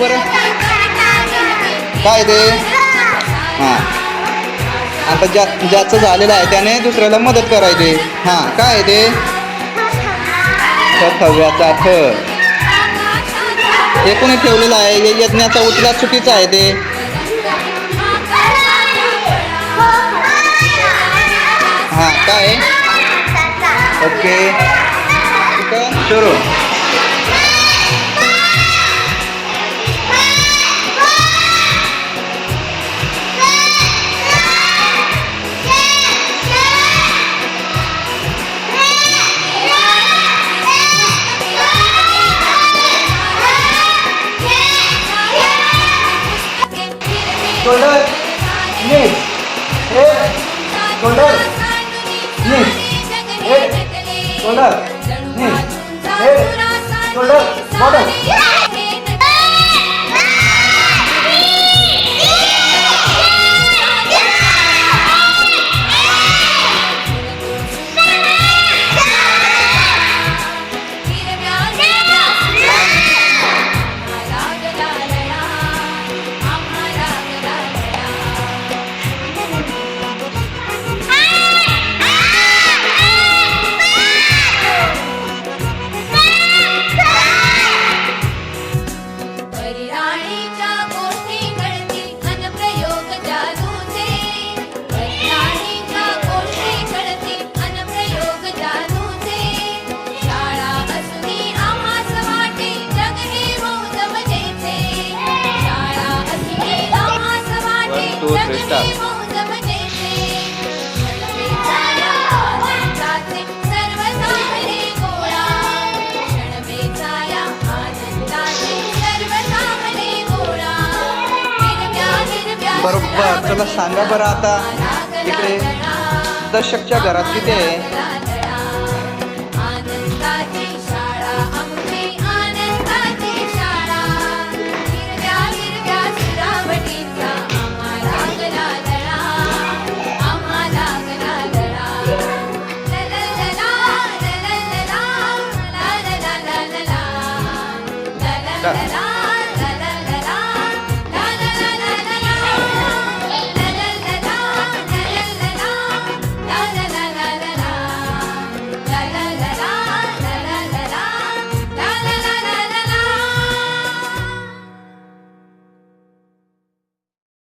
बरं. काय ते? हां. आता ज्या ज्याचं झालेलं आहे त्याने दुसऱ्याला मदत करायची. हां काय आहे ते? थव्याचा थ हे कोणी ठेवलेलं आहे? हे यज्ञाचा उचला चुकीचा आहे ते. हां काय? आहे? ओके सुरू शोल्डर नीट हेड शोल्डर नीट हेड शोल्डर गोळा हिरव्या हिरव्या बरोबर चला सांगा बरं आता इकडे दर्शकच्या घरात किती आहे?